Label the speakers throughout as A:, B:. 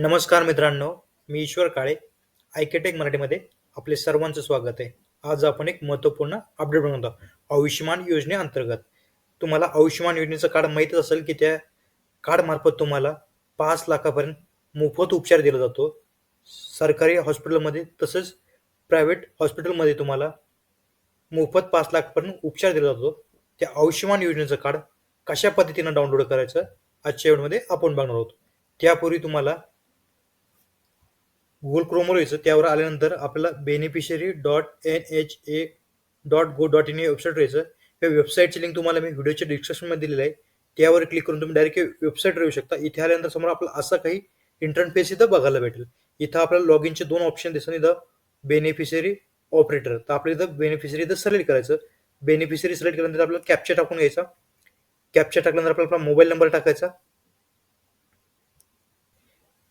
A: नमस्कार मित्रांनो मी ईश्वर काळे आयकेटेक मराठीमध्ये आपले सर्वांचं स्वागत आहे. आज आपण एक महत्त्वपूर्ण अपडेट बनवतो आयुष्यमान योजनेअंतर्गत तुम्हाला आयुष्यमान योजनेचं कार्ड माहीतच असेल की त्या कार्डमार्फत तुम्हाला पाच लाखापर्यंत मोफत उपचार दिला जातो. सरकारी हॉस्पिटलमध्ये तसंच प्रायव्हेट हॉस्पिटलमध्ये तुम्हाला मोफत पाच लाखपर्यंत उपचार दिला जातो. त्या आयुष्यमान योजनेचं कार्ड कशा पद्धतीनं डाउनलोड करायचं आजच्या व्हिडिओमध्ये आपण बघणार आहोत. त्यापूर्वी तुम्हाला गुगल क्रोमवर यायचं. त्यावर आल्यानंतर आपल्याला beneficiary dot N H A dot go dot in या वेबसाईट यायचं. या वेबसाईटची लिंक तुम्हाला मी व्हिडिओच्या डिस्क्रिप्शनमध्ये दिलेलं आहे. त्यावर क्लिक करून तुम्ही डायरेक्ट वेबसाईट येऊ शकता. इथे आल्यानंतर समोर आपला असं काही इंटरफेस इथं बघायला भेटेल. इथं आपल्याला लॉग इनचे दोन ऑप्शन दिसून इथं बेनिफिशरी ऑपरेटर तर आपल्या इथं बेनिफिशरी इथं सिलेक्ट करायचं. बेनिफिशरी सिलेक्ट केल्यानंतर आपल्याला कॅप्चा टाकून घ्यायचा. कॅप्चा टाकल्यानंतर आपल्याला आपला मोबाईल नंबर टाकायचा.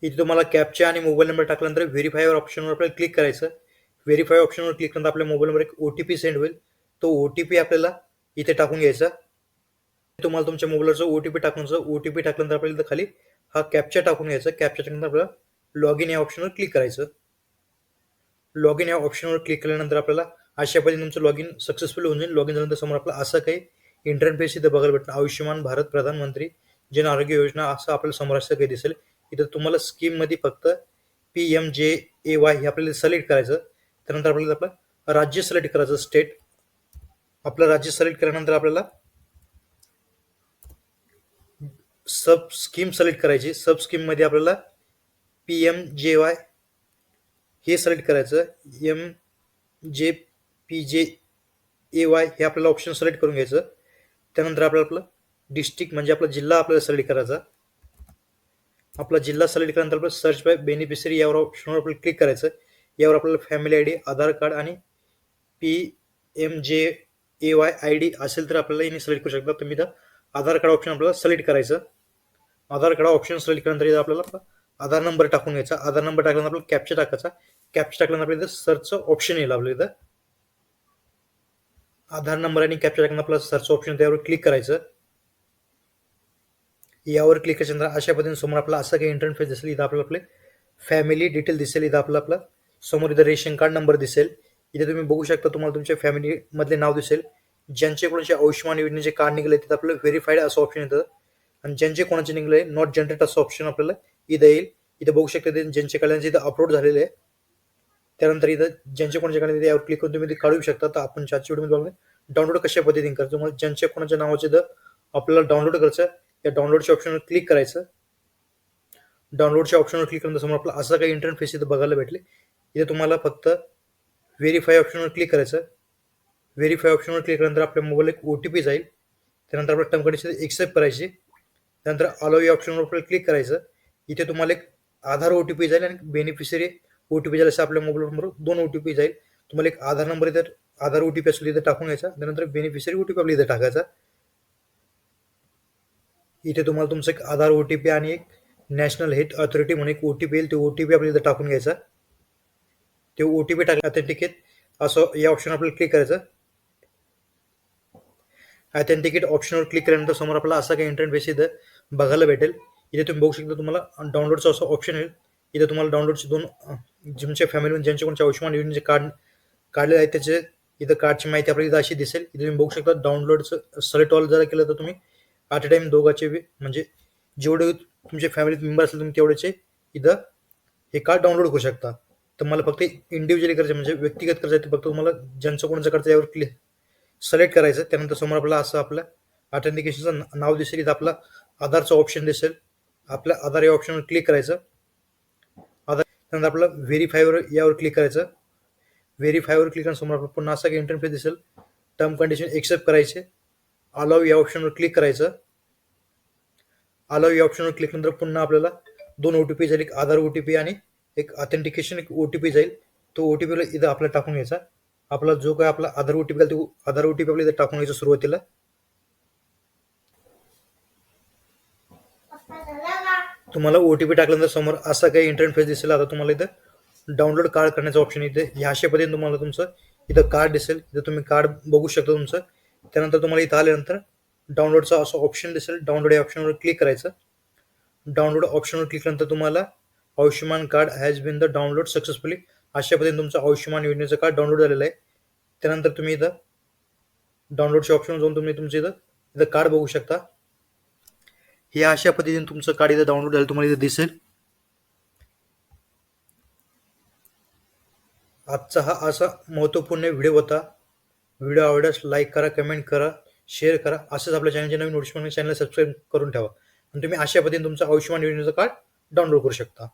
A: इथे तुम्हाला कॅपचा आणि मोबाईल नंबर टाकल्यानंतर व्हेरीफायवर ऑप्शनवर आपल्याला क्लिक करायचं. व्हेरीफाय ऑप्शनवर क्लिक केल्यानंतर आपल्या मोबाईल नंबर एक ओ टी पी सेंड होईल. तो ओ टी पी आपल्याला इथे टाकून घ्यायचा. तुम्हाला तुमच्या मोबाईलवरचं ओ टी पी टाकून ओ टी पी टाकल्यानंतर आपल्याला इथं खाली हा कॅप्चा टाकून घ्यायचा. कॅप्चा टाकल्यानंतर आपल्याला लॉग इन या ऑप्शनवर क्लिक करायचं. लॉग इन या ऑप्शनवर क्लिक केल्यानंतर आपल्याला अशा पद्धतीने तुमचं लॉग इन सक्सेसफुल होऊन जाईल. लॉग इन झाल्यानंतर समोर आपला असं काही इंटरफेस इथं बघायला भेटणार आयुष्यमान भारत प्रधानमंत्री जन आरोग्य योजना असं आपल्याला समोर असं काही दिसेल. इथं तुम्हाला स्कीममध्ये फक्त P M J A Y हे आपल्याला सिलेक्ट करायचं. त्यानंतर आपल्याला आपलं राज्य सिलेक्ट करायचं स्टेट आपलं राज्य सिलेक्ट केल्यानंतर आपल्याला सब स्कीम सिलेक्ट करायची. सब स्कीममध्ये आपल्याला पी एम जे वाय हे सिलेक्ट करायचं. M J P J A Y हे आपल्याला ऑप्शन सिलेक्ट करून घ्यायचं. त्यानंतर आपल्याला आपलं डिस्ट्रिक्ट म्हणजे आपला जिल्हा आपल्याला सिलेक्ट करायचा. आपला जिल्हा सिलेक्ट केल्यानंतर आपलं सर्च बाय बेनिफिशरी यावर ऑप्शनवर आपल्याला क्लिक करायचं. यावर आपल्याला family I D Aadhaar card आणि P M J A Y I D असेल तर आपल्याला यांनी सिलेक्ट करू शकता. तुम्ही इथं आधार कार्ड ऑप्शन आपल्याला सिलेक्ट करायचं. आधार कार्ड ऑप्शन सिलेक्ट केल्यानंतर इथं आपल्याला आधार नंबर टाकून घ्यायचा. आधार नंबर टाकल्यानंतर आपल्याला कॅप्चा टाकायचा. कॅप्चा टाकल्यानंतर आपल्या इथं सर्चचं ऑप्शन येईल आपल्या इथं. आधार नंबर आणि कॅप्चा टाकल्यानंतर आपला सर्च ऑप्शन त्यावर क्लिक करायचं. यावर क्लिक केल्यानंतर अशा पद्धतीने समोर आपला असं काही इंटरफेस दिसेल इथं आपलं आपले फॅमिली डिटेल दिसेल इथं आपलं आपलं समोर इथं रेशन कार्ड नंबर दिसेल. इथे तुम्ही बघू शकता तुम्हाला तुमच्या फॅमिलीमधले नाव दिसेल. ज्यांचे कोणाचे आयुष्यमान योजनेचे कार्ड निघले तिथं आपलं व्हेरीफाईड असं ऑप्शन येतं. आणि ज्यांचे कोणाचे निघले नॉट जनरेट असं ऑप्शन आपल्याला इथं येईल. इथं बघू शकता ते ज्यांचे कल्याण इथं अपलोड झालेले आहे. त्यानंतर इथं ज्यांचे कोणाच्या कल्याण यावर क्लिक करून तुम्ही ते काढू शकता. तर आपण चारशे व्हिडिओमध्ये डाउनलोड कशा पद्धतीने करायचं तुम्हाला ज्यांच्या कोणाच्या नावाचे इथं आपल्याला डाउनलोड करायचं या डाउनलोडच्या ऑप्शनवर क्लिक करायचं. डाउनलोडच्या ऑप्शनवर क्लिक करून समोर आपला असं काही इंटरफेस इथं बघायला भेटले इथे तुम्हाला फक्त व्हेरीफाय ऑप्शनवर क्लिक करायचं. व्हेरीफाय ऑप्शनवर क्लिक केल्यानंतर आपल्या मोबाईल एक ओ टी पी जाईल. त्यानंतर आपल्या टर्म कंडिशन एक्सेप्ट करायची. त्यानंतर अलो या ऑप्शनवर आपल्याला क्लिक करायचं. इथे तुम्हाला एक आधार ओ टी पी जाईल आणि बेनिफिशरी ओ टी पी जाईल असं आपल्या मोबाईलवर दोन ओ टी पी जाईल. तुम्हाला एक आधार नंबर इथं आधार ओ टी पी असेल इथं टाकून घ्यायचा. त्यानंतर बेनिफिशरी ओ टी पी आपल्या इथं टाकायचा. इथे तुम्हाला तुमचं एक आधार ओ टी पी आणि एक नॅशनल हेल्थ अथॉरिटी म्हणून एक ओ टी पी येईल. ते ओ टी पी आपल्याला इथं टाकून घ्यायचा. ते ओ टी पी टाकलं ऑथेंटिकेट असं या ऑप्शन आपल्याला क्लिक करायचं. ऑथेंटिकेट ऑप्शनवर क्लिक केल्यानंतर समोर आपल्याला असा काही इंटरफेस इथं बघायला भेटेल. इथे तुम्ही बघू शकता तुम्हाला डाउनलोडचं असं ऑप्शन येईल. इथे तुम्हाला डाउनलोडचे दोन जिमच्या फॅमिलीमध्ये ज्यांचे कोणच्या आयुष्यमान योजनेचे कार्ड काढलेले आहेत त्याचे इथं कार्डची माहिती आपल्याला इथं अशी दिसेल. इथे तुम्ही बघू शकता डाउनलोडचं सलेक्ट ऑल जर केलं तर तुम्ही ॲट अ टाइम दोघाचे म्हणजे जेवढे तुमचे फॅमिलीत मेंबर असेल तुम्ही तेवढेचे इथं हे कार्ड डाउनलोड करू शकता. तर मला फक्त इंडिव्हिज्युअली करायचं म्हणजे व्यक्तिगत करायचं ते फक्त तुम्हाला ज्यांचं कोणाचं करायचं यावर क्लिक सिलेक्ट करायचं त्यानंतर समोर आपल्याला असं आपलं ऑथेंटिकेशनचं नाव दिसेल इथं आपला आधारचं ऑप्शन दिसेल. आपल्या आधार या ऑप्शनवर क्लिक करायचं. आधार त्यानंतर आपलं व्हेरीफायवर यावर क्लिक करायचं. व्हेरीफायवर क्लिक समोर आपलं पुन्हा असं काही इंटरफेस दिसेल. टर्म कंडिशन एक्सेप्ट करायचे. अलाव या ऑप्शनवर क्लिक करायचं. अलाव या ऑप्शनवर क्लिक नंतर पुन्हा आपल्याला दोन ओ टी पी जाईल एक आधार ओ टी पी आणि एक ऑथेंटिकेशन एक ओ टी पी जाईल. तो ओ टी पीला इथं आपल्याला टाकून घ्यायचा. आपला जो काय आपला आधार ओ टी पी तो आधार ओ टी पी आपल्याला इथं टाकून घ्यायचा सुरुवातीला. तुम्हाला ओ टी पी टाकल्यानंतर समोर असा काही इंटरफेस दिसेल. आता तुम्हाला इथं डाउनलोड कार्ड करण्याचं ऑप्शन इथे ह्या पद्धतीने तुम्हाला तुमचं इथं कार्ड दिसेल. इथं तुम्ही कार्ड बघू शकता तुमचं. त्यानंतर तुम्हाला इथं आल्यानंतर डाउनलोडचा असं ऑप्शन दिसेल. डाउनलोड या ऑप्शनवर क्लिक करायचं. डाउनलोड ऑप्शनवर क्लिक केल्यानंतर तुम्हाला Ayushman card has been the download successfully अशा पद्धतीने तुमचं आयुष्यमान योजनेचं कार्ड डाउनलोड झालेलं आहे. त्यानंतर तुम्ही इथं डाउनलोडच्या ऑप्शनवर जाऊन तुम्ही तुमचं इथं इथं कार्ड बघू शकता. हे अशा पद्धतीने तुमचं कार्ड इथं डाउनलोड झालं तुम्हाला इथं दिसेल. आजचा हा असा महत्त्वपूर्ण व्हिडिओ होता. व्हिडिओ आवडल्यास लाईक करा कमेंट करा. शेअर करा. असंच आपल्या चॅनलचे नवीन आयुष्यमान चॅनल सबस्क्राईब करून ठेवा. आणि तुम्ही अशा पद्धतीने तुमचं आयुष्यमान योजनेचं कार्ड डाउनलोड करू शकता.